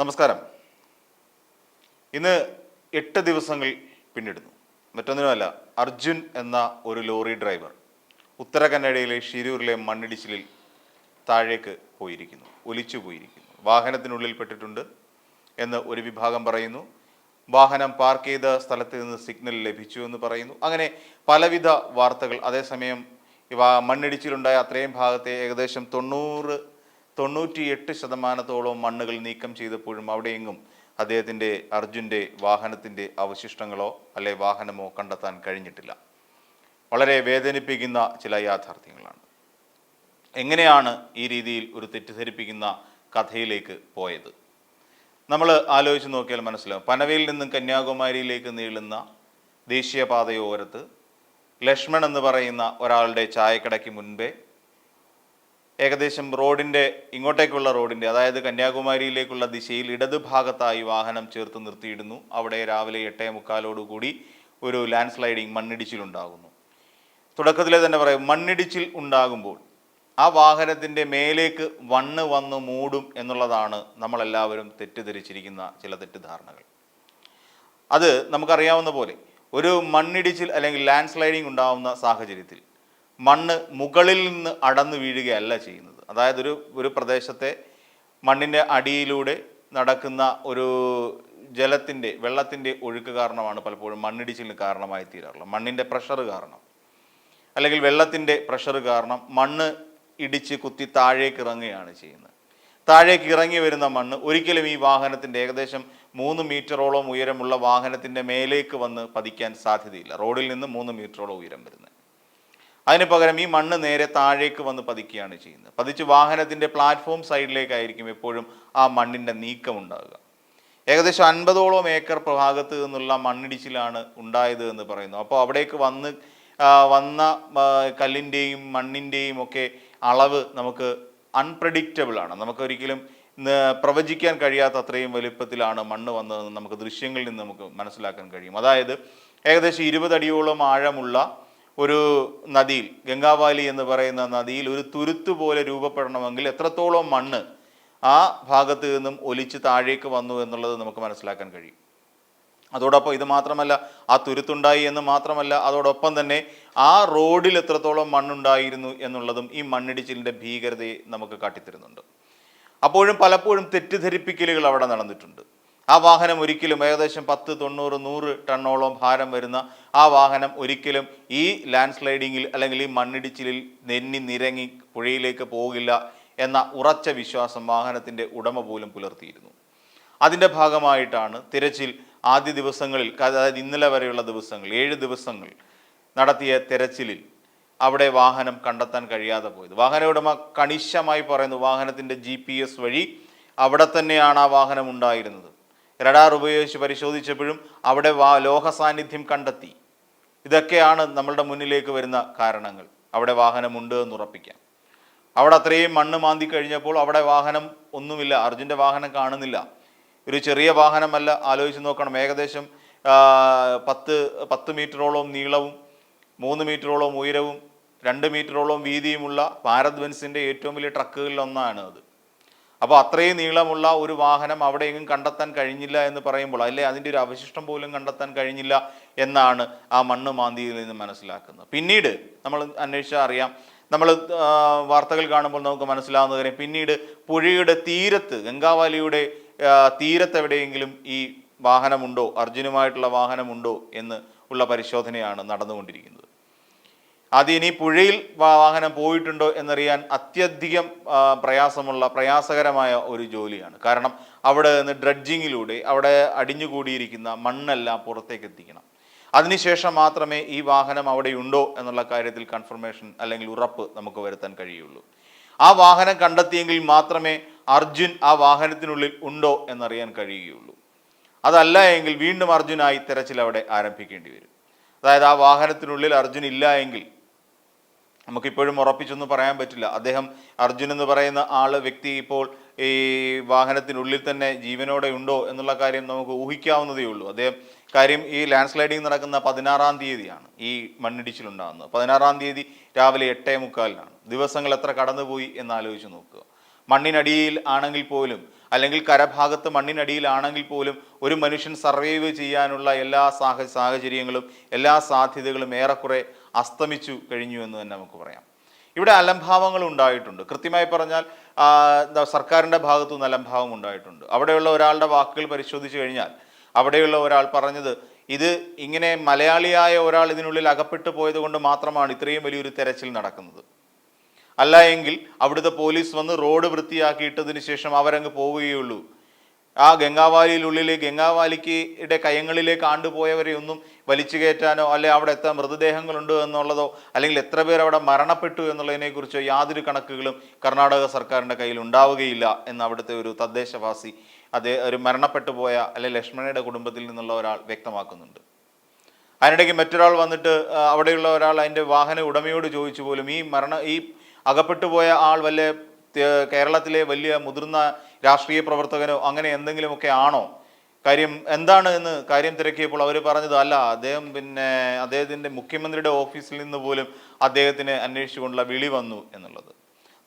നമസ്കാരം. ഇന്ന് എട്ട് ദിവസങ്ങൾ പിന്നിടുന്നു. മറ്റൊന്നിനുമല്ല അർജുൻ എന്ന ഒരു ലോറി ഡ്രൈവർ ഉത്തര കന്നഡയിലെ ഷിരൂരിലെ മണ്ണിടിച്ചിലിൽ താഴേക്ക് പോയിരിക്കുന്നു ഒലിച്ചു പോയിരിക്കുന്നു. വാഹനത്തിനുള്ളിൽ പെട്ടിട്ടുണ്ട് എന്ന് ഒരു വിഭാഗം പറയുന്നു. വാഹനം പാർക്ക് ചെയ്ത സ്ഥലത്ത് നിന്ന് സിഗ്നൽ ലഭിച്ചു എന്ന് പറയുന്നു. അങ്ങനെ പലവിധ വാർത്തകൾ. അതേസമയം മണ്ണിടിച്ചിലുണ്ടായ അത്രയും ഭാഗത്തെ ഏകദേശം തൊണ്ണൂറ് തൊണ്ണൂറ്റിയെട്ട് ശതമാനത്തോളം മണ്ണുകൾ നീക്കം ചെയ്തപ്പോഴും അവിടെയെങ്ങും അദ്ദേഹത്തിന്റെ അർജുന്റെ വാഹനത്തിന്റെ അവശിഷ്ടങ്ങളോ അല്ലെ വാഹനമോ കണ്ടെത്താൻ കഴിഞ്ഞിട്ടില്ല. വളരെ വേദനിപ്പിക്കുന്ന ചില യാഥാർത്ഥ്യങ്ങളാണ്. എങ്ങനെയാണ് ഈ രീതിയിൽ ഒരു തെറ്റിദ്ധരിപ്പിക്കുന്ന കഥയിലേക്ക് പോയത്? നമ്മൾ ആലോചിച്ച് നോക്കിയാൽ മനസ്സിലാവും. പനവയിൽ നിന്നും കന്യാകുമാരിയിലേക്ക് നീളുന്ന ദേശീയപാതയോരത്ത് ലക്ഷ്മൺ എന്ന് പറയുന്ന ഒരാളുടെ ചായക്കടയ്ക്ക് മുൻപേ ഏകദേശം റോഡിന്റെ ഇങ്ങോട്ടേക്കുള്ള റോഡിന്റെ അതായത് കന്യാകുമാരിയിലേക്കുള്ള ദിശയിൽ ഇടത് ഭാഗത്തായി വാഹനം ചേർത്ത് നിർത്തിയിടുന്നു. അവിടെ രാവിലെ എട്ടേ മുക്കാലോടുകൂടി ഒരു ലാൻഡ് സ്ലൈഡിങ് മണ്ണിടിച്ചിലുണ്ടാകുന്നു. തുടക്കത്തിലെ തന്നെ പറയും മണ്ണിടിച്ചിൽ ഉണ്ടാകുമ്പോൾ ആ വാഹനത്തിന്റെ മേലേക്ക് വണ്ണ് വന്ന് മൂടും എന്നുള്ളതാണ് നമ്മളെല്ലാവരും തെറ്റിദ്ധരിച്ചിരിക്കുന്ന ചില തെറ്റിദ്ധാരണകൾ. അത് നമുക്കറിയാവുന്ന പോലെ ഒരു മണ്ണിടിച്ചിൽ അല്ലെങ്കിൽ ലാൻഡ് സ്ലൈഡിങ് ഉണ്ടാകുന്ന സാഹചര്യത്തിൽ മണ്ണ് മുകളിൽ നിന്ന് അടന്നു വീഴുകയല്ല ചെയ്യുന്നത്. അതായത് ഒരു ഒരു പ്രദേശത്തെ മണ്ണിന്റെ അടിയിലൂടെ നടക്കുന്ന ഒരു ജലത്തിന്റെ വെള്ളത്തിന്റെ ഒഴുക്ക് കാരണമാണ് പലപ്പോഴും മണ്ണിടിച്ചിലിന് കാരണമായി തീരാറുള്ളത്. മണ്ണിന്റെ പ്രഷർ കാരണം. അല്ലെങ്കിൽ വെള്ളത്തിന്റെ പ്രഷർ കാരണം മണ്ണ് ഇടിച്ച് കുത്തി താഴേക്ക് ഇറങ്ങുകയാണ് ചെയ്യുന്നത്. താഴേക്ക് ഇറങ്ങി വരുന്ന മണ്ണ് ഒരിക്കലും ഈ വാഹനത്തിന്റെ ഏകദേശം മൂന്ന് മീറ്ററോളം ഉയരമുള്ള വാഹനത്തിന്റെ മേലേക്ക് വന്ന് പതിക്കാൻ സാധ്യതയില്ല. റോഡിൽ നിന്ന് മൂന്ന് മീറ്ററോളം ഉയരം വരുന്നത്. അതിന് പകരം ഈ മണ്ണ് നേരെ താഴേക്ക് വന്ന് പതിക്കുകയാണ് ചെയ്യുന്നത്. പതിച്ച് വാഹനത്തിന്റെ പ്ലാറ്റ്ഫോം സൈഡിലേക്കായിരിക്കും എപ്പോഴും ആ മണ്ണിന്റെ നീക്കം ഉണ്ടാകുക ഏകദേശം അൻപതോളം ഏക്കർ ഭാഗത്ത് നിന്നുള്ള മണ്ണിടിച്ചിലാണ് ഉണ്ടായത് എന്ന് പറയുന്നു. അപ്പോൾ അവിടേക്ക് വന്ന് വന്ന കല്ലിന്റെയും മണ്ണിന്റെയും ഒക്കെ അളവ് നമുക്ക് അൺപ്രഡിക്റ്റബിൾ ആണ്. നമുക്കൊരിക്കലും പ്രവചിക്കാൻ കഴിയാത്ത അത്രയും വലുപ്പത്തിലാണ് മണ്ണ് വന്നതെന്ന് നമുക്ക് ദൃശ്യങ്ങളിൽ നിന്ന് നമുക്ക് മനസ്സിലാക്കാൻ കഴിയും. അതായത് ഏകദേശം ഇരുപതടിയോളം ആഴമുള്ള ഒരു നദിയിൽ ഗംഗാവാലി എന്ന് പറയുന്ന നദിയിൽ ഒരു തുരുത്ത് പോലെ രൂപപ്പെടണമെങ്കിൽ എത്രത്തോളം മണ്ണ് ആ ഭാഗത്ത് നിന്നും ഒലിച്ച് താഴേക്ക് വന്നു എന്നുള്ളത് നമുക്ക് മനസ്സിലാക്കാൻ കഴിയും. അതോടൊപ്പം ഇത് മാത്രമല്ല ആ തുരുത്തുണ്ടായി എന്ന് മാത്രമല്ല അതോടൊപ്പം തന്നെ ആ റോഡിൽ എത്രത്തോളം മണ്ണുണ്ടായിരുന്നു എന്നുള്ളതും ഈ മണ്ണിടിച്ചിലിന്റെ ഭീകരതയെ നമുക്ക് കാട്ടിത്തരുന്നുണ്ട്. അപ്പോഴും പലപ്പോഴും തെറ്റിദ്ധരിപ്പിക്കലുകൾ അവിടെ നടന്നിട്ടുണ്ട്. ആ വാഹനം ഒരിക്കലും ഏകദേശം പത്ത് തൊണ്ണൂറ് നൂറ് ടണ്ണോളം ഭാരം വരുന്ന ആ വാഹനം ഒരിക്കലും ഈ ലാൻഡ് സ്ലൈഡിങ്ങിൽ അല്ലെങ്കിൽ ഈ മണ്ണിടിച്ചിലിൽ നെന്നി നിരങ്ങി പുഴയിലേക്ക് പോകില്ല എന്ന ഉറച്ച വിശ്വാസം വാഹനത്തിന്റെ ഉടമ പോലും പുലർത്തിയിരുന്നു. അതിന്റെ ഭാഗമായിട്ടാണ് തിരച്ചിൽ ആദ്യ ദിവസങ്ങളിൽ അതായത് ഇന്നലെ വരെയുള്ള ദിവസങ്ങൾ ഏഴ് ദിവസങ്ങൾ നടത്തിയ തെരച്ചിലിൽ അവിടെ വാഹനം കണ്ടെത്താൻ കഴിയാതെ പോയത്. വാഹന ഉടമ കണിശമായി പറയുന്നു വാഹനത്തിന്റെ ജി വഴി അവിടെ തന്നെയാണ് ആ വാഹനം ഉണ്ടായിരുന്നത്. റഡാർ ഉപയോഗിച്ച് പരിശോധിച്ചപ്പോഴും അവിടെ വാ ലോഹ സാന്നിധ്യം കണ്ടെത്തി. ഇതൊക്കെയാണ് നമ്മളുടെ മുന്നിലേക്ക് വരുന്ന കാരണങ്ങൾ. അവിടെ വാഹനമുണ്ട് എന്ന് ഉറപ്പിക്കാം. അവിടെ അത്രയും മണ്ണ് മാന്തി കഴിഞ്ഞപ്പോൾ അവിടെ വാഹനം ഒന്നുമില്ല. അർജുന്റെ വാഹനം കാണുന്നില്ല. ഒരു ചെറിയ വാഹനമല്ല. ആലോചിച്ച് നോക്കണം. ഏകദേശം പത്ത് പത്ത് മീറ്ററോളം നീളവും മൂന്ന് മീറ്ററോളം ഉയരവും രണ്ട് മീറ്ററോളം വീതിയുമുള്ള ഭാരത് ബെൻസിന്റെ ഏറ്റവും വലിയ ട്രക്കുകളിൽ ഒന്നാണ് അത്. അപ്പോൾ അത്രയും നീളമുള്ള ഒരു വാഹനം അവിടെ എങ്ങും കണ്ടെത്താൻ കഴിഞ്ഞില്ല എന്ന് പറയുമ്പോൾ അല്ലെ? അതിന്റെ ഒരു അവശിഷ്ടം പോലും കണ്ടെത്താൻ കഴിഞ്ഞില്ല എന്നാണ് ആ മണ്ണ് മാന്തിയിൽ നിന്ന് മനസ്സിലാക്കുന്നത്. പിന്നീട് നമ്മൾ അന്വേഷിച്ചാൽ അറിയാം. നമ്മൾ വാർത്തകൾ കാണുമ്പോൾ നമുക്ക് മനസ്സിലാവുന്ന കാര്യം പിന്നീട് പുഴയുടെ തീരത്ത് ഗംഗാവാലിയുടെ തീരത്ത് എവിടെയെങ്കിലും ഈ വാഹനമുണ്ടോ? അർജുനുമായിട്ടുള്ള വാഹനമുണ്ടോ എന്ന് ഉള്ള പരിശോധനയാണ് നടന്നുകൊണ്ടിരിക്കുന്നത്. ആദ്യം ഇനി പുഴയിൽ വാഹനം പോയിട്ടുണ്ടോ എന്നറിയാൻ അത്യധികം പ്രയാസമുള്ള പ്രയാസകരമായ ഒരു ജോലിയാണ്. കാരണം അവിടെ നിന്ന് ഡ്രഡ്ജിങ്ങിലൂടെ അവിടെ അടിഞ്ഞുകൂടിയിരിക്കുന്ന മണ്ണെല്ലാം പുറത്തേക്ക് എത്തിക്കണം അതിനുശേഷം മാത്രമേ ഈ വാഹനം അവിടെ ഉണ്ടോ എന്നുള്ള കാര്യത്തിൽ കൺഫർമേഷൻ അല്ലെങ്കിൽ ഉറപ്പ് നമുക്ക് വരുത്താൻ കഴിയുള്ളൂ. ആ വാഹനം കണ്ടെത്തിയെങ്കിൽ മാത്രമേ അർജുൻ ആ വാഹനത്തിനുള്ളിൽ ഉണ്ടോ എന്നറിയാൻ കഴിയുകയുള്ളൂ. അതല്ല എങ്കിൽ വീണ്ടും അർജുനായി തെരച്ചിൽ അവിടെ ആരംഭിക്കേണ്ടി വരും. അതായത് ആ വാഹനത്തിനുള്ളിൽ അർജുൻ ഇല്ല എങ്കിൽ നമുക്കിപ്പോഴും ഉറപ്പിച്ചൊന്നും പറയാൻ പറ്റില്ല. അദ്ദേഹം അർജുൻ എന്ന് പറയുന്ന ആൾ വ്യക്തി ഇപ്പോൾ ഈ വാഹനത്തിനുള്ളിൽ തന്നെ ജീവനോടെ ഉണ്ടോ എന്നുള്ള കാര്യം നമുക്ക് ഊഹിക്കാവുന്നതേ ഉള്ളൂ. അദ്ദേഹം കാര്യം ഈ ലാൻഡ് സ്ലൈഡിങ് നടക്കുന്ന പതിനാറാം തീയതിയാണ് ഈ മണ്ണിടിച്ചിലുണ്ടാകുന്നത്. പതിനാറാം തീയതി രാവിലെ എട്ടേ മുക്കാലിനാണ്. ദിവസങ്ങൾ എത്ര കടന്നുപോയി എന്ന് ആലോചിച്ച് നോക്കുക. മണ്ണിനടിയിൽ ആണെങ്കിൽ പോലും അല്ലെങ്കിൽ കരഭാഗത്ത് മണ്ണിനടിയിലാണെങ്കിൽ പോലും ഒരു മനുഷ്യൻ സർവൈവ് ചെയ്യാനുള്ള എല്ലാ സാഹ സാഹചര്യങ്ങളും എല്ലാ സാധ്യതകളും ഏറെക്കുറെ അസ്തമിച്ചു കഴിഞ്ഞു എന്ന് തന്നെ നമുക്ക് പറയാം. ഇവിടെ അലംഭാവങ്ങൾ ഉണ്ടായിട്ടുണ്ട്. കൃത്യമായി പറഞ്ഞാൽ എന്താ സർക്കാരിന്റെ ഭാഗത്തു നിന്ന് അലംഭാവം ഉണ്ടായിട്ടുണ്ട്. അവിടെയുള്ള ഒരാളുടെ വാക്കുകൾ പരിശോധിച്ച് കഴിഞ്ഞാൽ അവിടെയുള്ള ഒരാൾ പറഞ്ഞത് ഇത് ഇങ്ങനെ മലയാളിയായ ഒരാൾ ഇതിനുള്ളിൽ അകപ്പെട്ടു പോയത് കൊണ്ട് മാത്രമാണ് ഇത്രയും വലിയൊരു തെരച്ചിൽ നടക്കുന്നത്. അല്ല എങ്കിൽ അവിടുത്തെ പോലീസ് വന്ന് റോഡ് വൃത്തിയാക്കിയിട്ടതിന് ശേഷം അവരങ്ങ് പോവുകയുള്ളൂ. ആ ഗംഗാവാലിയിലുള്ളിലെ ഗംഗാവാലിക്ക് ഇടെ കയങ്ങളിലേക്ക് ആണ്ടുപോയവരെ ഒന്നും വലിച്ചു കയറ്റാനോ അല്ലെ അവിടെ എത്ര മൃതദേഹങ്ങളുണ്ട് എന്നുള്ളതോ അല്ലെങ്കിൽ എത്ര പേർ അവിടെ മരണപ്പെട്ടു എന്നുള്ളതിനെക്കുറിച്ചോ യാതൊരു കണക്കുകളും കർണാടക സർക്കാരിന്റെ കയ്യിൽ ഉണ്ടാവുകയില്ല എന്ന് അവിടുത്തെ ഒരു തദ്ദേശവാസി അതേ ഒരു മരണപ്പെട്ടു പോയ അല്ലെ ലക്ഷ്മണയുടെ കുടുംബത്തിൽ നിന്നുള്ള ഒരാൾ വ്യക്തമാക്കുന്നുണ്ട്. അതിനിടയ്ക്ക് മറ്റൊരാൾ വന്നിട്ട് അവിടെയുള്ള ഒരാൾ അതിന്റെ വാഹന ഉടമയോട് ചോദിച്ചു പോലും ഈ മരണ ഈ അകപ്പെട്ടു പോയ ആൾ വല്ല കേരളത്തിലെ വലിയ മുതിർന്ന രാഷ്ട്രീയ പ്രവർത്തകനോ അങ്ങനെ എന്തെങ്കിലുമൊക്കെ ആണോ? കാര്യം എന്താണ് എന്ന് കാര്യം തിരക്കിയപ്പോൾ അവർ പറഞ്ഞത് അല്ല അദ്ദേഹം പിന്നെ അദ്ദേഹത്തിന്റെ മുഖ്യമന്ത്രിയുടെ ഓഫീസിൽ നിന്ന് പോലും അദ്ദേഹത്തിന് അന്വേഷിച്ചുകൊണ്ടുള്ള വിളി വന്നു എന്നുള്ളത്.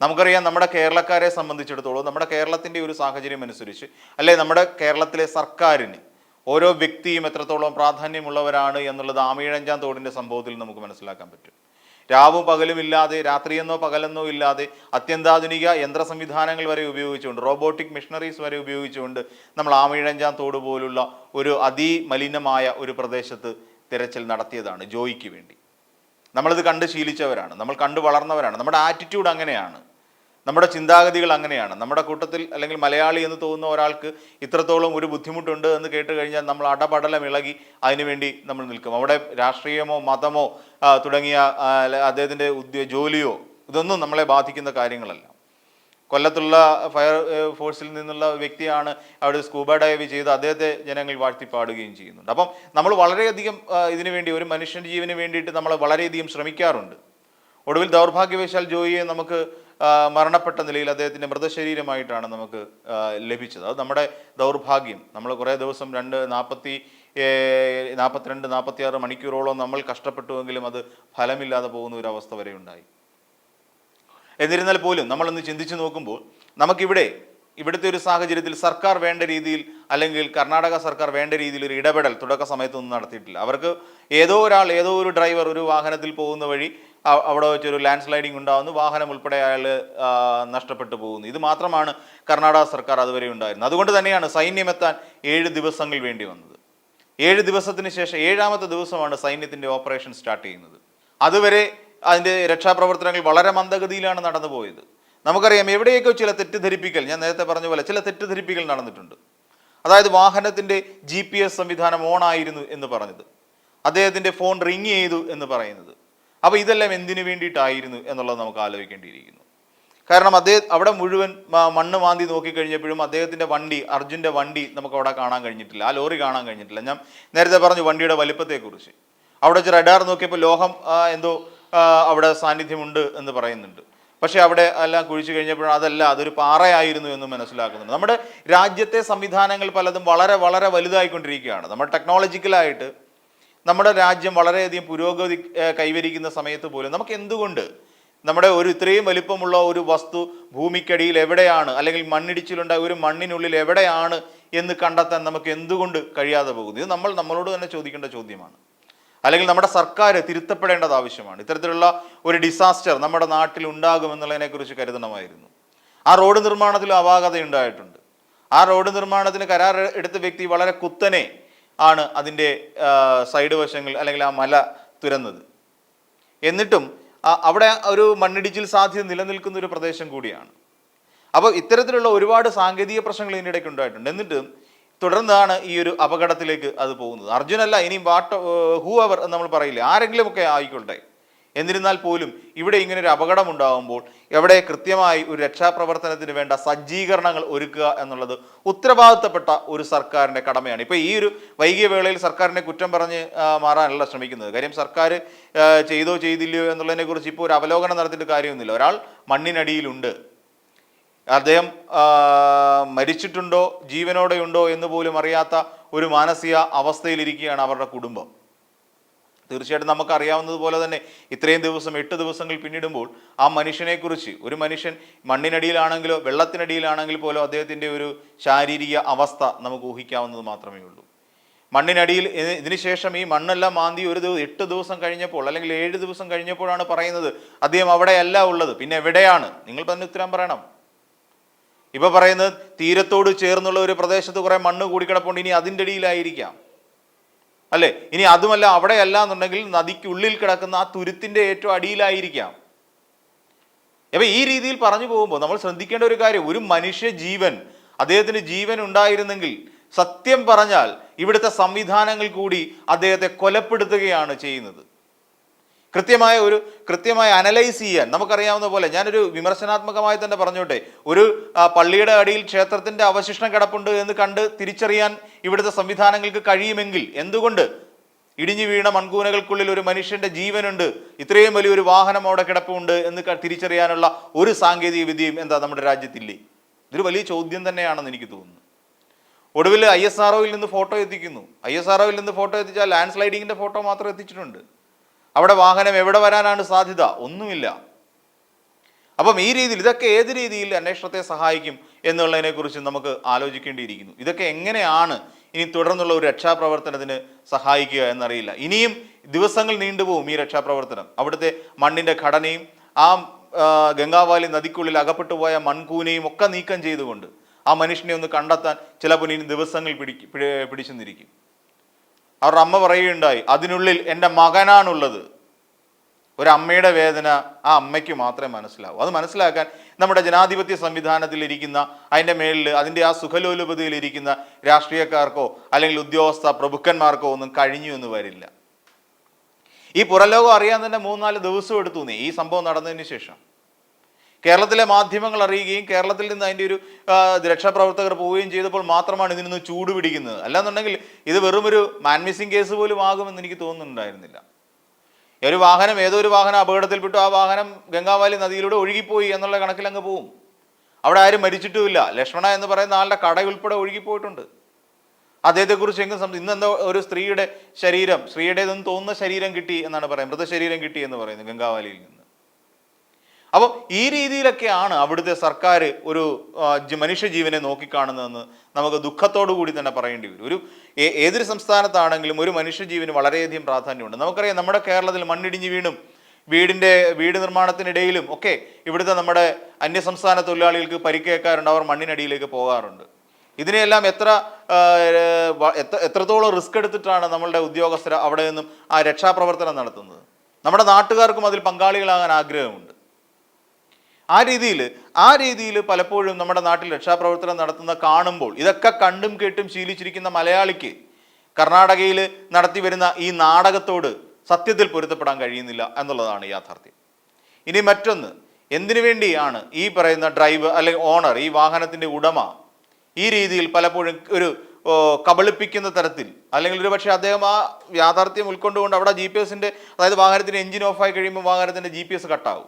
നമുക്കറിയാം നമ്മുടെ കേരളക്കാരെ സംബന്ധിച്ചിടത്തോളം നമ്മുടെ കേരളത്തിന്റെ ഒരു സാഹചര്യം അനുസരിച്ച് അല്ലെ നമ്മുടെ കേരളത്തിലെ സർക്കാരിന് ഓരോ വ്യക്തിയും എത്രത്തോളം പ്രാധാന്യമുള്ളവരാണ് എന്നുള്ളത് ആമീഴഞ്ചാം തോടിന്റെ സംഭവത്തിൽ നമുക്ക് മനസ്സിലാക്കാൻ പറ്റും. രാവും പകലും ഇല്ലാതെ രാത്രിയെന്നോ പകലെന്നോ ഇല്ലാതെ അത്യന്താധുനിക യന്ത്ര സംവിധാനങ്ങൾ വരെ ഉപയോഗിച്ചുകൊണ്ട് റോബോട്ടിക് മെഷീനറീസ് വരെ ഉപയോഗിച്ചുകൊണ്ട് നമ്മൾ ആമിഴഞ്ചാൻ തോട് പോലുള്ള ഒരു അതിമലിനമായ ഒരു പ്രദേശത്ത് തിരച്ചിൽ നടത്തിയതാണ് ജോയിക്ക് വേണ്ടി. നമ്മളിത് കണ്ട് ശീലിച്ചവരാണ് നമ്മൾ കണ്ടു വളർന്നവരാണ് നമ്മുടെ ആറ്റിറ്റ്യൂഡ് അങ്ങനെയാണ്. നമ്മുടെ ചിന്താഗതികൾ അങ്ങനെയാണ്. നമ്മുടെ കൂട്ടത്തിൽ അല്ലെങ്കിൽ മലയാളി എന്ന് തോന്നുന്ന ഒരാൾക്ക് ഇത്രത്തോളം ഒരു ബുദ്ധിമുട്ടുണ്ട് എന്ന് കേട്ട് കഴിഞ്ഞാൽ നമ്മൾ അടപടലം ഇളകി അതിനുവേണ്ടി നമ്മൾ നിൽക്കും. അവിടെ രാഷ്ട്രീയമോ മതമോ തുടങ്ങിയ അദ്ദേഹത്തിന്റെ ഉദ്യോ ജോലിയോ ഇതൊന്നും നമ്മളെ ബാധിക്കുന്ന കാര്യങ്ങളല്ല. കൊല്ലത്തുള്ള ഫയർ ഫോഴ്സിൽ നിന്നുള്ള വ്യക്തിയാണ് അവിടെ സ്കൂബ ഡൈവ് ചെയ്ത് അദ്ദേഹത്തെ ജനങ്ങൾ വാഴ്ത്തിപ്പാടുകയും ചെയ്യുന്നുണ്ട്. അപ്പം നമ്മൾ വളരെയധികം ഇതിനു വേണ്ടി ഒരു മനുഷ്യന്റെ ജീവന് വേണ്ടിയിട്ട് നമ്മൾ വളരെയധികം ശ്രമിക്കാറുണ്ട്. ഒടുവിൽ ദൗർഭാഗ്യവശാൽ ജോയിയെ നമുക്ക് മരണപ്പെട്ട നിലയിൽ അദ്ദേഹത്തിന്റെ മൃതശരീരമായിട്ടാണ് നമുക്ക് ലഭിച്ചത്. അത് നമ്മുടെ ദൗർഭാഗ്യം. നമ്മൾ കുറേ ദിവസം രണ്ട് നാൽപ്പത്തി നാൽപ്പത്തിരണ്ട് നാൽപ്പത്തിയാറ് മണിക്കൂറോളം നമ്മൾ കഷ്ടപ്പെട്ടുവെങ്കിലും അത് ഫലമില്ലാതെ പോകുന്ന ഒരു അവസ്ഥ വരെ ഉണ്ടായി. എന്നിരുന്നാൽ പോലും നമ്മളൊന്ന് ചിന്തിച്ചു നോക്കുമ്പോൾ നമുക്കിവിടെ ഇവിടുത്തെ ഒരു സാഹചര്യത്തിൽ സർക്കാർ വേണ്ട രീതിയിൽ അല്ലെങ്കിൽ കർണാടക സർക്കാർ വേണ്ട രീതിയിൽ ഒരു ഇടപെടൽ തുടക്ക സമയത്തൊന്നും നടത്തിയിട്ടില്ല. അവർക്ക് ഏതോ ഒരാൾ ഏതോ ഒരു ഡ്രൈവർ ഒരു വാഹനത്തിൽ പോകുന്ന വഴി അവിടെ വെച്ചൊരു ലാൻഡ് സ്ലൈഡിംഗ് ഉണ്ടാകുന്നു വാഹനം ഉൾപ്പെടെ അയാൾ നഷ്ടപ്പെട്ടു പോകുന്നു. ഇത് മാത്രമാണ് കർണാടക സർക്കാർ അതുവരെ ഉണ്ടായിരുന്നത്. അതുകൊണ്ട് തന്നെയാണ് സൈന്യമെത്താൻ ഏഴ് ദിവസങ്ങൾ വേണ്ടി വന്നത്. ഏഴ് ദിവസത്തിന് ശേഷം ഏഴാമത്തെ ദിവസമാണ് സൈന്യത്തിന്റെ ഓപ്പറേഷൻ സ്റ്റാർട്ട് ചെയ്യുന്നത്. അതുവരെ അതിന്റെ രക്ഷാപ്രവർത്തനങ്ങൾ വളരെ മന്ദഗതിയിലാണ് നടന്നു പോയത്. നമുക്കറിയാം എവിടെയൊക്കെ ചില തെറ്റിദ്ധരിപ്പിക്കൽ ഞാൻ നേരത്തെ പറഞ്ഞ പോലെ ചില തെറ്റിദ്ധരിപ്പിക്കൽ നടന്നിട്ടുണ്ട്. അതായത് വാഹനത്തിന്റെ ജി പി എസ് സംവിധാനം ഓൺ ആയിരുന്നു എന്ന് പറഞ്ഞത്. അദ്ദേഹത്തിന്റെ ഫോൺ റിങ് ചെയ്തു എന്ന് പറയുന്നത്. അപ്പോൾ ഇതെല്ലാം എന്തിനു വേണ്ടിയിട്ടായിരുന്നു എന്നുള്ളത് നമുക്ക് ആലോചിക്കേണ്ടിയിരിക്കുന്നു. കാരണം അദ്ദേഹം അവിടെ മുഴുവൻ മണ്ണ് മാന്തി നോക്കിക്കഴിഞ്ഞപ്പോഴും അദ്ദേഹത്തിന്റെ വണ്ടി അർജുന്റെ വണ്ടി നമുക്ക് അവിടെ കാണാൻ കഴിഞ്ഞിട്ടില്ല. ആ ലോറി കാണാൻ കഴിഞ്ഞിട്ടില്ല. ഞാൻ നേരത്തെ പറഞ്ഞു വണ്ടിയുടെ വലിപ്പത്തെക്കുറിച്ച്. അവിടെ വെച്ച് റഡാർ നോക്കിയപ്പോൾ ലോഹം എന്തോ അവിടെ സാന്നിധ്യമുണ്ട് എന്ന് പറയുന്നുണ്ട്. പക്ഷേ അവിടെ എല്ലാം കുഴിച്ചു കഴിഞ്ഞപ്പോൾ അതല്ല അതൊരു പാറയായിരുന്നു എന്ന് മനസ്സിലാക്കുന്നുണ്ട്. നമ്മുടെ രാജ്യത്തെ സംവിധാനങ്ങൾ പലതും വളരെ വളരെ വലുതായിക്കൊണ്ടിരിക്കുകയാണ്. നമ്മൾ ടെക്നോളജിക്കലായിട്ട് നമ്മുടെ രാജ്യം വളരെയധികം പുരോഗതി കൈവരിക്കുന്ന സമയത്ത് പോലും നമുക്ക് എന്തുകൊണ്ട് നമ്മുടെ ഒരു ഇത്രയും വലിപ്പമുള്ള ഒരു വസ്തു ഭൂമിക്കടിയിൽ എവിടെയാണ് അല്ലെങ്കിൽ മണ്ണിടിച്ചിലുണ്ടായ ഒരു മണ്ണിനുള്ളിൽ എവിടെയാണ് എന്ന് കണ്ടെത്താൻ നമുക്ക് എന്തുകൊണ്ട് കഴിയാതെ പോകുന്നു? ഇത് നമ്മൾ നമ്മളോട് തന്നെ ചോദിക്കേണ്ട ചോദ്യമാണ്. അല്ലെങ്കിൽ നമ്മുടെ സർക്കാർ തിരുത്തപ്പെടേണ്ടത് ആവശ്യമാണ്. ഇത്തരത്തിലുള്ള ഒരു ഡിസാസ്റ്റർ നമ്മുടെ നാട്ടിൽ ഉണ്ടാകുമെന്നുള്ളതിനെക്കുറിച്ച് കരുതണമായിരുന്നു. ആ റോഡ് നിർമ്മാണത്തിലും അപാകത ഉണ്ടായിട്ടുണ്ട് ആ റോഡ് നിർമ്മാണത്തിന് കരാർ എടുത്ത വ്യക്തി വളരെ കുത്തനെ ആണ് അതിന്റെ സൈഡ് വശങ്ങൾ അല്ലെങ്കിൽ ആ മല തുരന്നത്. എന്നിട്ടും അവിടെ ഒരു മണ്ണിടിച്ചിൽ സാധ്യത നിലനിൽക്കുന്ന ഒരു പ്രദേശം കൂടിയാണ്. അപ്പോൾ ഇത്തരത്തിലുള്ള ഒരുപാട് സാങ്കേതിക പ്രശ്നങ്ങൾ ഇതിന്റെ ഇടയ്ക്ക് ഉണ്ടായിട്ടുണ്ട്. എന്നിട്ടും തുടർന്നാണ് ഈ ഒരു അപകടത്തിലേക്ക് അത് പോകുന്നത്. അർജുനല്ല ഇനി വാട്ട് ഹൂ അവർ നമ്മൾ പറയില്ല? ആരെങ്കിലുമൊക്കെ ആയിക്കൊള്ളട്ടെ എന്നിരുന്നാൽ പോലും ഇവിടെ ഇങ്ങനെ ഒരു അപകടം ഉണ്ടാകുമ്പോൾ എവിടെ കൃത്യമായി ഒരു രക്ഷാപ്രവർത്തനത്തിന് വേണ്ട സജ്ജീകരണങ്ങൾ ഒരുക്കുക എന്നുള്ളത് ഉത്തരവാദിത്തപ്പെട്ട ഒരു സർക്കാരിന്റെ കടമയാണ്. ഇപ്പോൾ ഈ ഒരു വൈകിയ വേളയിൽ സർക്കാരിനെ കുറ്റം പറഞ്ഞ് മാറാനല്ല ശ്രമിക്കുന്നത്. കാര്യം സർക്കാർ ചെയ്തോ ചെയ്തില്ലയോ എന്നുള്ളതിനെ കുറിച്ച് ഇപ്പോൾ ഒരു അവലോകനം നടത്തിയിട്ട് കാര്യമൊന്നുമില്ല. ഒരാൾ മണ്ണിനടിയിലുണ്ട്. അദ്ദേഹം മരിച്ചിട്ടുണ്ടോ ജീവനോടെ ഉണ്ടോ എന്ന് പോലും അറിയാത്ത ഒരു മാനസിക അവസ്ഥയിലിരിക്കുകയാണ് അവരുടെ കുടുംബം. തീർച്ചയായിട്ടും നമുക്ക് അറിയാവുന്നതുപോലെ തന്നെ ഇത്രയും ദിവസം എട്ട് ദിവസങ്ങൾ പിന്നിടുമ്പോൾ ആ മനുഷ്യനെക്കുറിച്ച് ഒരു മനുഷ്യൻ മണ്ണിനടിയിലാണെങ്കിലോ വെള്ളത്തിനടിയിലാണെങ്കിൽ പോലും അദ്ദേഹത്തിന്റെ ഒരു ശാരീരിക അവസ്ഥ നമുക്ക് ഊഹിക്കാവുന്നത് മാത്രമേ ഉള്ളൂ. മണ്ണിനടിയിൽ ഇതിനുശേഷം ഈ മണ്ണെല്ലാം മാന്തി ഒരു ദിവസം എട്ട് ദിവസം കഴിഞ്ഞപ്പോൾ അല്ലെങ്കിൽ ഏഴ് ദിവസം കഴിഞ്ഞപ്പോഴാണ് പറയുന്നത് അദ്ദേഹം അവിടെയല്ല ഉള്ളത് പിന്നെ എവിടെയാണ്? നിങ്ങൾ തന്നെ ഉത്തരം പറയണം. ഇപ്പൊ പറയുന്നത് തീരത്തോട് ചേർന്നുള്ള ഒരു പ്രദേശത്ത് കുറേ മണ്ണ് കൂടിക്കിടപ്പുണ്ട് ഇനി അതിന്റെ അടിയിലായിരിക്കാം. അല്ലേ? ഇനി അതുമല്ല അവിടെയല്ല എന്നുണ്ടെങ്കിൽ നദിക്കുള്ളിൽ കിടക്കുന്ന ആ തുരുത്തിന്റെ ഏറ്റവും അടിയിലായിരിക്കാം. അപ്പൊ ഈ രീതിയിൽ പറഞ്ഞു പോകുമ്പോൾ നമ്മൾ ശ്രദ്ധിക്കേണ്ട ഒരു കാര്യം ഒരു മനുഷ്യ ജീവൻ അദ്ദേഹത്തിന് ജീവൻ ഉണ്ടായിരുന്നെങ്കിൽ സത്യം പറഞ്ഞാൽ ഇവിടുത്തെ സംവിധാനങ്ങൾ കൂടി അദ്ദേഹത്തെ കൊലപ്പെടുത്തുകയാണ് ചെയ്യുന്നത്. കൃത്യമായ ഒരു കൃത്യമായി അനലൈസ് ചെയ്യാൻ നമുക്കറിയാവുന്ന പോലെ ഞാനൊരു വിമർശനാത്മകമായി തന്നെ പറഞ്ഞോട്ടെ ഒരു പള്ളിയുടെ അടിയിൽ ക്ഷേത്രത്തിന്റെ അവശിഷ്ടം കിടപ്പുണ്ട് എന്ന് കണ്ട് തിരിച്ചറിയാൻ ഇവിടുത്തെ സംവിധാനങ്ങൾക്ക് കഴിയുമെങ്കിൽ എന്തുകൊണ്ട് ഇടിഞ്ഞു വീണ മൺകൂനകൾക്കുള്ളിൽ ഒരു മനുഷ്യന്റെ ജീവനുണ്ട് ഇത്രയും വലിയൊരു വാഹനം അവിടെ കിടപ്പുണ്ട് എന്ന് തിരിച്ചറിയാനുള്ള ഒരു സാങ്കേതിക വിദ്യയും എന്താ നമ്മുടെ രാജ്യത്തില്ലേ. ഇതൊരു വലിയ ചോദ്യം തന്നെയാണെന്ന് എനിക്ക് തോന്നുന്നു. ഒടുവിൽ ഐ എസ് ആർ നിന്ന് ഫോട്ടോ എത്തിക്കുന്നു. ഐ എസ് ആർ നിന്ന് ഫോട്ടോ എത്തിച്ചാൽ ലാൻഡ് സ്ലൈഡിങ്ങിന്റെ ഫോട്ടോ മാത്രം എത്തിച്ചിട്ടുണ്ട്. അവിടെ വാഹനം എവിടെ വരാനാണ് സാധ്യത? ഒന്നുമില്ല. അപ്പം ഈ രീതിയിൽ ഇതൊക്കെ ഏത് രീതിയിൽ അന്വേഷണത്തെ സഹായിക്കും എന്നുള്ളതിനെ കുറിച്ച് നമുക്ക് ആലോചിക്കേണ്ടിയിരിക്കുന്നു. ഇതൊക്കെ എങ്ങനെയാണ് ഇനി തുടർന്നുള്ള ഒരു രക്ഷാപ്രവർത്തനത്തിന് സഹായിക്കുക എന്നറിയില്ല. ഇനിയും ദിവസങ്ങൾ നീണ്ടുപോകും ഈ രക്ഷാപ്രവർത്തനം. അവിടുത്തെ മണ്ണിന്റെ ഘടനയും ആ ആ, ഗംഗാവാലി നദിക്കുള്ളിൽ അകപ്പെട്ടു പോയ മൺകൂനയും ഒക്കെ നീക്കം ചെയ്തുകൊണ്ട് ആ മനുഷ്യനെ ഒന്ന് കണ്ടെത്താൻ ചിലപ്പോൾ ഇനി ദിവസങ്ങൾ പിടിക്കും പിടിച്ചു നിന്നിരിക്കും അവരുടെ അമ്മ പറയുകയുണ്ടായി അതിനുള്ളിൽ എന്റെ മകനാണുള്ളത്. ഒരമ്മയുടെ വേദന ആ അമ്മയ്ക്ക് മാത്രമേ മനസ്സിലാവൂ. അത് മനസ്സിലാക്കാൻ നമ്മുടെ ജനാധിപത്യ സംവിധാനത്തിലിരിക്കുന്ന അതിന്റെ മേളിൽ അതിന്റെ ആ സുഖലോലുപതയിൽ ഇരിക്കുന്ന രാഷ്ട്രീയക്കാർക്കോ അല്ലെങ്കിൽ ഉദ്യോഗസ്ഥ പ്രഭുക്കന്മാർക്കോ ഒന്നും കഴിഞ്ഞു എന്ന് വരില്ല. ഈ പുറലോകം അറിയാൻ തന്നെ മൂന്നാൽ ദിവസം എടുത്തു നീ ഈ സംഭവം നടന്നതിന് ശേഷം. കേരളത്തിലെ മാധ്യമങ്ങൾ അറിയുകയും കേരളത്തിൽ നിന്ന് അതിന്റെ ഒരു രക്ഷാപ്രവർത്തകർ പോവുകയും ചെയ്തപ്പോൾ മാത്രമാണ് ഇതിനൊന്ന് ചൂട് പിടിക്കുന്നത്. അല്ലാന്നുണ്ടെങ്കിൽ ഇത് വെറും ഒരു മാൻമിസിംഗ് കേസ് പോലും ആകുമെന്ന് എനിക്ക് തോന്നുന്നുണ്ടായിരുന്നില്ല. ഒരു വാഹനം ഏതോ ഒരു വാഹനം അപകടത്തിൽപ്പെട്ടു ആ വാഹനം ഗംഗാവാലി നദിയിലൂടെ ഒഴുകിപ്പോയി എന്നുള്ള കണക്കിൽ അങ്ങ് പോവും. അവിടെ ആരും മരിച്ചിട്ടുമില്ല. ലക്ഷ്മണ എന്ന് പറയുന്ന ആളുടെ കട ഉൾപ്പെടെ ഒഴുകിപ്പോയിട്ടുണ്ട്. അദ്ദേഹത്തെക്കുറിച്ച് എങ്കിലും സം- ഇന്നെന്തോ ഒരു സ്ത്രീയുടെ ശരീരം സ്ത്രീയുടേതെന്ന് തോന്നുന്ന ശരീരം കിട്ടി എന്നാണ് പറയുന്നത്. മൃതശരീരം കിട്ടി എന്ന് പറയുന്നത് ഗംഗാവാലിയിൽ നിന്ന്. അപ്പോൾ ഈ രീതിയിലൊക്കെയാണ് അവിടുത്തെ സർക്കാർ ഒരു മനുഷ്യ ജീവനെ മനുഷ്യജീവനെ നോക്കിക്കാണുന്നതെന്ന് നമുക്ക് ദുഃഖത്തോടു കൂടി തന്നെ പറയേണ്ടി വരും. ഒരു ഏതൊരു സംസ്ഥാനത്താണെങ്കിലും ഒരു മനുഷ്യജീവന് വളരെയധികം പ്രാധാന്യമുണ്ട്. നമുക്കറിയാം നമ്മുടെ കേരളത്തിൽ മണ്ണിടിഞ്ഞ് വീണും വീടിന്റെ വീട് നിർമ്മാണത്തിനിടയിലും ഒക്കെ ഇവിടുത്തെ നമ്മുടെ അന്യസംസ്ഥാന തൊഴിലാളികൾക്ക് പരിക്കേൽക്കാറുണ്ട് അവർ മണ്ണിനടിയിലേക്ക് പോകാറുണ്ട്. ഇതിനെയെല്ലാം എത്ര എത്രത്തോളം റിസ്ക് എടുത്തിട്ടാണ് നമ്മളുടെ ഉദ്യോഗസ്ഥർ അവിടെ നിന്നും ആ രക്ഷാപ്രവർത്തനം നടത്തുന്നത്? നമ്മുടെ നാട്ടുകാർക്കും അതിൽ പങ്കാളികളാകാൻ ആഗ്രഹമുണ്ട്. ആ രീതിയിൽ ആ രീതിയിൽ പലപ്പോഴും നമ്മുടെ നാട്ടിൽ രക്ഷാപ്രവർത്തനം നടത്തുന്ന കാണുമ്പോൾ ഇതൊക്കെ കണ്ടും കേട്ടും ശീലിച്ചിരിക്കുന്ന മലയാളിക്ക് കർണാടകയിൽ നടത്തി വരുന്ന ഈ നാടകത്തോട് സത്യത്തിൽ പൊരുത്തപ്പെടാൻ കഴിയുന്നില്ല എന്നുള്ളതാണ് യാഥാർത്ഥ്യം. ഇനി മറ്റൊന്ന് എന്തിനു വേണ്ടിയാണ് ഈ പറയുന്ന ഡ്രൈവ് അല്ലെങ്കിൽ ഓണർ ഈ വാഹനത്തിന്റെ ഉടമ ഈ രീതിയിൽ പലപ്പോഴും ഒരു കബളിപ്പിക്കുന്ന തരത്തിൽ അല്ലെങ്കിൽ ഒരു പക്ഷേ അദ്ദേഹം ആ യാഥാർത്ഥ്യം ഉൾക്കൊണ്ടുകൊണ്ട് അവിടെ ജി പി എസിന്റെ അതായത് വാഹനത്തിന്റെ എഞ്ചിൻ ഓഫായി കഴിയുമ്പോൾ വാഹനത്തിന്റെ ജി പി എസ് കട്ടാവും.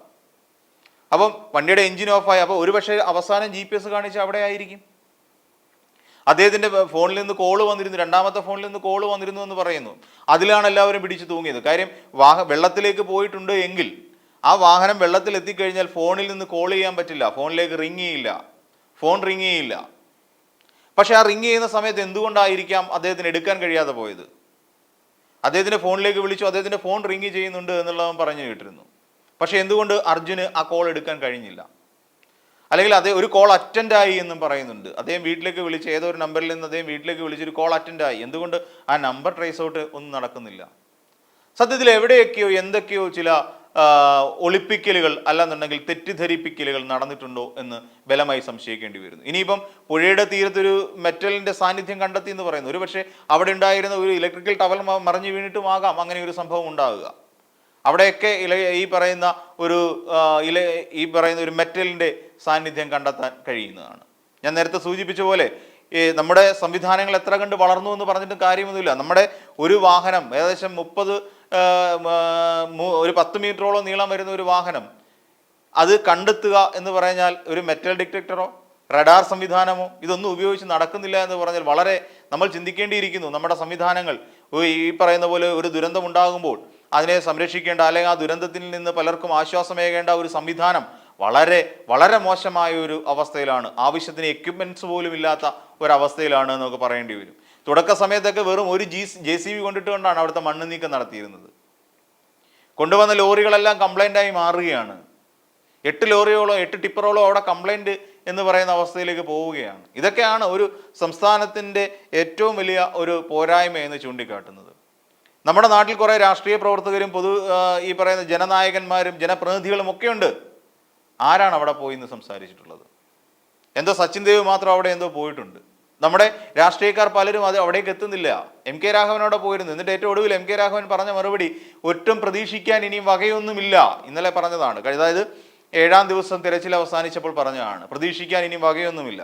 അപ്പം വണ്ടിയുടെ എഞ്ചിൻ ഓഫായി. അപ്പോൾ ഒരു പക്ഷേ അവസാനം ജി പി എസ് കാണിച്ച് അവിടെ ആയിരിക്കും. അദ്ദേഹത്തിന്റെ ഫോണിൽ നിന്ന് കോൾ വന്നിരുന്നു. രണ്ടാമത്തെ ഫോണിൽ നിന്ന് കോൾ വന്നിരുന്നു എന്ന് പറയുന്നു. അതിലാണ് എല്ലാവരും പിടിച്ചു തൂങ്ങിയത്. കാര്യം വാഹ വെള്ളത്തിലേക്ക് പോയിട്ടുണ്ട് എങ്കിൽ ആ വാഹനം വെള്ളത്തിൽ എത്തിക്കഴിഞ്ഞാൽ ഫോണിൽ നിന്ന് കോൾ ചെയ്യാൻ പറ്റില്ല. ഫോണിലേക്ക് റിങ് ചെയ്യില്ല. ഫോൺ റിങ് ചെയ്യില്ല. പക്ഷേ ആ റിങ് ചെയ്യുന്ന സമയത്ത് എന്തുകൊണ്ടായിരിക്കാം അദ്ദേഹത്തിന് എടുക്കാൻ കഴിയാതെ പോയത്? അദ്ദേഹത്തിന്റെ ഫോണിലേക്ക് വിളിച്ചു. അദ്ദേഹത്തിന്റെ ഫോൺ റിങ് ചെയ്യുന്നുണ്ട് എന്നുള്ളവൻ പറഞ്ഞു കേട്ടിരുന്നു. പക്ഷെ എന്തുകൊണ്ട് അർജുന് ആ കോൾ എടുക്കാൻ കഴിഞ്ഞില്ല? അല്ലെങ്കിൽ അതേ ഒരു കോൾ അറ്റൻഡ് ആയി എന്നും പറയുന്നുണ്ട്. അദ്ദേഹം വീട്ടിലേക്ക് വിളിച്ച് ഏതൊരു നമ്പറിൽ നിന്ന് അദ്ദേഹം വീട്ടിലേക്ക് വിളിച്ചൊരു കോൾ അറ്റൻഡ് ആയി. എന്തുകൊണ്ട് ആ നമ്പർ ട്രേസ് ഔട്ട് ഒന്നും നടക്കുന്നില്ല? സത്യത്തിൽ എവിടെയൊക്കെയോ എന്തൊക്കെയോ ചില ഒളിപ്പിക്കലുകൾ അല്ലെന്നുണ്ടെങ്കിൽ തെറ്റിദ്ധരിപ്പിക്കലുകൾ നടന്നിട്ടുണ്ടോ എന്ന് ബലമായി സംശയിക്കേണ്ടി വരുന്നു. ഇനിയിപ്പം പുഴയുടെ തീരത്തൊരു മെറ്റലിന്റെ സാന്നിധ്യം കണ്ടെത്തി എന്ന് പറയുന്നു. ഒരു പക്ഷേ അവിടെ ഉണ്ടായിരുന്ന ഒരു ഇലക്ട്രിക്കൽ ടവൽ മറിഞ്ഞു വീണിട്ടുമാകാം. അങ്ങനെ ഒരു സംഭവം ഉണ്ടാകുക. അവിടെയൊക്കെ ഇല ഈ പറയുന്ന ഒരു ഇല ഈ പറയുന്ന ഒരു മെറ്റലിന്റെ സാന്നിധ്യം കണ്ടെത്താൻ കഴിയുന്നതാണ്. ഞാൻ നേരത്തെ സൂചിപ്പിച്ച പോലെ നമ്മുടെ സംവിധാനങ്ങൾ എത്ര കണ്ട് വളർന്നു എന്ന് പറഞ്ഞിട്ട് കാര്യമൊന്നുമില്ല. നമ്മുടെ ഒരു വാഹനം ഏകദേശം മുപ്പത് ഒരു പത്ത് മീറ്ററോളം നീളം വരുന്ന ഒരു വാഹനം അത് കണ്ടെത്തുക എന്ന് പറഞ്ഞാൽ ഒരു മെറ്റൽ ഡിറ്റക്ടറോ റഡാർ സംവിധാനമോ ഇതൊന്നും ഉപയോഗിച്ച് നടക്കുന്നില്ല എന്ന് പറഞ്ഞാൽ വളരെ നമ്മൾ ചിന്തിക്കേണ്ടിയിരിക്കുന്നു. നമ്മുടെ സംവിധാനങ്ങൾ ഈ പറയുന്ന പോലെ ഒരു ദുരന്തം ഉണ്ടാകുമ്പോൾ അതിനെ സംരക്ഷിക്കേണ്ട അല്ലെങ്കിൽ ആ ദുരന്തത്തിൽ നിന്ന് പലർക്കും ആശ്വാസമേകേണ്ട ഒരു സംവിധാനം വളരെ വളരെ മോശമായ ഒരു അവസ്ഥയിലാണ്. ആവശ്യത്തിന് എക്യുപ്മെന്റ്സ് പോലും ഇല്ലാത്ത ഒരവസ്ഥയിലാണ് എന്നൊക്കെ പറയേണ്ടി വരും. തുടക്ക സമയത്തൊക്കെ വെറും ഒരു ജി ജെ സി ബി കൊണ്ടിട്ട് കൊണ്ടാണ് അവിടുത്തെ മണ്ണ് നീക്കം നടത്തിയിരുന്നത്. കൊണ്ടുവന്ന ലോറികളെല്ലാം കംപ്ലൈന്റായി മാറുകയാണ്. എട്ട് ലോറിയോളം എട്ട് ടിപ്പറോളം അവിടെ കംപ്ലൈന്റ് എന്ന് പറയുന്ന അവസ്ഥയിലേക്ക് പോവുകയാണ്. ഇതൊക്കെയാണ് ഒരു സംസ്ഥാനത്തിന്റെ ഏറ്റവും വലിയ ഒരു പോരായ്മ എന്ന് ചൂണ്ടിക്കാട്ടുന്നത്. നമ്മുടെ നാട്ടിൽ കുറേ രാഷ്ട്രീയ പ്രവർത്തകരും പൊതു ഈ പറയുന്ന ജനനായകന്മാരും ജനപ്രതിനിധികളും ഒക്കെയുണ്ട് ആരാണ് അവിടെ പോയി എന്ന് സംസാരിച്ചിട്ടുള്ളത്? എന്തോ സച്ചിൻ ദേവ് മാത്രം അവിടെ എന്തോ പോയിട്ടുണ്ട്. നമ്മുടെ രാഷ്ട്രീയക്കാർ പലരും അത് അവിടേക്ക് എത്തുന്നില്ല. എം കെ രാഘവൻ അവിടെ പോയിരുന്നു. എന്നിട്ട് ഏറ്റവും ഒടുവിൽ എം കെ രാഘവൻ പറഞ്ഞ മറുപടി ഒട്ടും പ്രതീക്ഷിക്കാൻ ഇനിയും വകയൊന്നുമില്ല. ഇന്നലെ പറഞ്ഞതാണ്. അതായത് ഏഴാം ദിവസം തിരച്ചിൽ അവസാനിച്ചപ്പോൾ പറഞ്ഞതാണ് പ്രതീക്ഷിക്കാൻ ഇനിയും വകയൊന്നുമില്ല.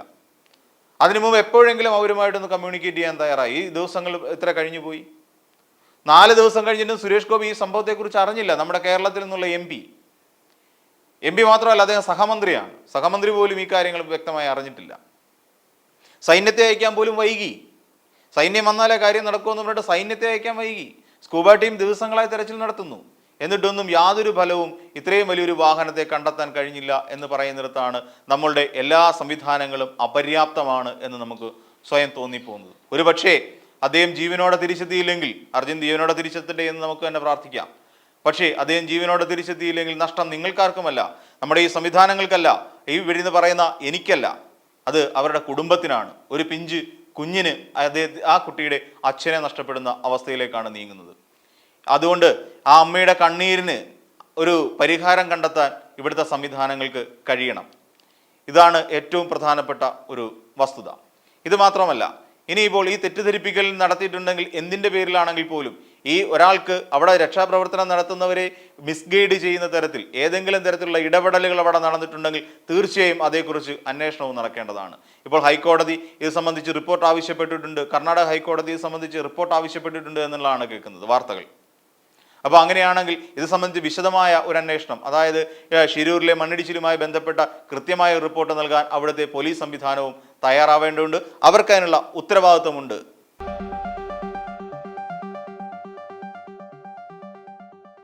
അതിനു മുമ്പ് എപ്പോഴെങ്കിലും അവരുമായിട്ടൊന്ന് കമ്മ്യൂണിക്കേറ്റ് ചെയ്യാൻ തയ്യാറായി? ഈ ദിവസങ്ങൾ എത്ര കഴിഞ്ഞു പോയി നാല് ദിവസം കഴിഞ്ഞിട്ടും സുരേഷ് ഗോപി ഈ സംഭവത്തെക്കുറിച്ച് അറിഞ്ഞില്ല. നമ്മുടെ കേരളത്തിൽ നിന്നുള്ള എം പി. എം പി മാത്രമല്ല അദ്ദേഹം സഹമന്ത്രിയാണ്. സഹമന്ത്രി പോലും ഈ കാര്യങ്ങൾ വ്യക്തമായി അറിഞ്ഞിട്ടില്ല. സൈന്യത്തെ അയക്കാൻ പോലും വൈകി. സൈന്യം വന്നാലേ കാര്യം നടക്കുമെന്ന് പറഞ്ഞിട്ട് സൈന്യത്തെ അയക്കാൻ വൈകി. സ്കൂബ ടീം ദിവസങ്ങളായി തെരച്ചിൽ നടത്തുന്നു. എന്നിട്ടൊന്നും യാതൊരു ഫലവും ഇത്രയും വലിയൊരു വാഹനത്തെ കണ്ടെത്താൻ കഴിഞ്ഞില്ല എന്ന് പറയുന്നിടത്താണ് നമ്മളുടെ എല്ലാ സംവിധാനങ്ങളും അപര്യാപ്തമാണ് എന്ന് നമുക്ക് സ്വയം തോന്നിപ്പോകുന്നത്. ഒരു പക്ഷേ അദ്ദേഹം ജീവനോടെ തിരിച്ചെത്തിയില്ലെങ്കിൽ അർജുൻ ജീവനോടെ തിരിച്ചെത്തട്ടെ എന്ന് നമുക്ക് തന്നെ പ്രാർത്ഥിക്കാം. പക്ഷേ അദ്ദേഹം ജീവനോടെ തിരിച്ചെത്തിയില്ലെങ്കിൽ നഷ്ടം നിങ്ങൾക്കാർക്കുമല്ല നമ്മുടെ ഈ സംവിധാനങ്ങൾക്കല്ല ഈ വെടിന്ന് പറയുന്ന എനിക്കല്ല. അത് അവരുടെ കുടുംബത്തിനാണ്. ഒരു പിഞ്ച് കുഞ്ഞിന് അദ്ദേഹം ആ കുട്ടിയുടെ അച്ഛനെ നഷ്ടപ്പെടുന്ന അവസ്ഥയിലേക്കാണ് നീങ്ങുന്നത്. അതുകൊണ്ട് ആ അമ്മയുടെ കണ്ണീരിന് ഒരു പരിഹാരം കണ്ടെത്താൻ ഇവിടുത്തെ സംവിധാനങ്ങൾക്ക് കഴിയണം. ഇതാണ് ഏറ്റവും പ്രധാനപ്പെട്ട ഒരു വസ്തുത. ഇത് മാത്രമല്ല ഇനിയിപ്പോൾ ഈ തെറ്റിദ്ധരിപ്പിക്കൽ നടത്തിയിട്ടുണ്ടെങ്കിൽ എന്തിന്റെ പേരിലാണെങ്കിൽ പോലും ഈ ഒരാൾക്ക് അവിടെ രക്ഷാപ്രവർത്തനം നടത്തുന്നവരെ മിസ്ഗൈഡ് ചെയ്യുന്ന തരത്തിൽ ഏതെങ്കിലും തരത്തിലുള്ള ഇടപെടലുകൾ അവിടെ നടന്നിട്ടുണ്ടെങ്കിൽ തീർച്ചയായും അതേക്കുറിച്ച് അന്വേഷണവും നടക്കേണ്ടതാണ്. ഇപ്പോൾ ഹൈക്കോടതി ഇത് സംബന്ധിച്ച് റിപ്പോർട്ട് ആവശ്യപ്പെട്ടിട്ടുണ്ട് കർണാടക ഹൈക്കോടതി ഇത് സംബന്ധിച്ച് റിപ്പോർട്ട് ആവശ്യപ്പെട്ടിട്ടുണ്ട് എന്നുള്ളതാണ് കേൾക്കുന്നത്. വാർത്തകൾ. അപ്പോൾ അങ്ങനെയാണെങ്കിൽ ഇത് സംബന്ധിച്ച് വിശദമായ ഒരു അന്വേഷണം. അതായത് ഷിരൂരിലെ മണ്ണിടിച്ചിലുമായി ബന്ധപ്പെട്ട കൃത്യമായ റിപ്പോർട്ട് നൽകാൻ അവിടുത്തെ പോലീസ് സംവിധാനവും തയ്യാറാവേണ്ടതുണ്ട്. അവർക്കതിനുള്ള ഉത്തരവാദിത്വമുണ്ട്.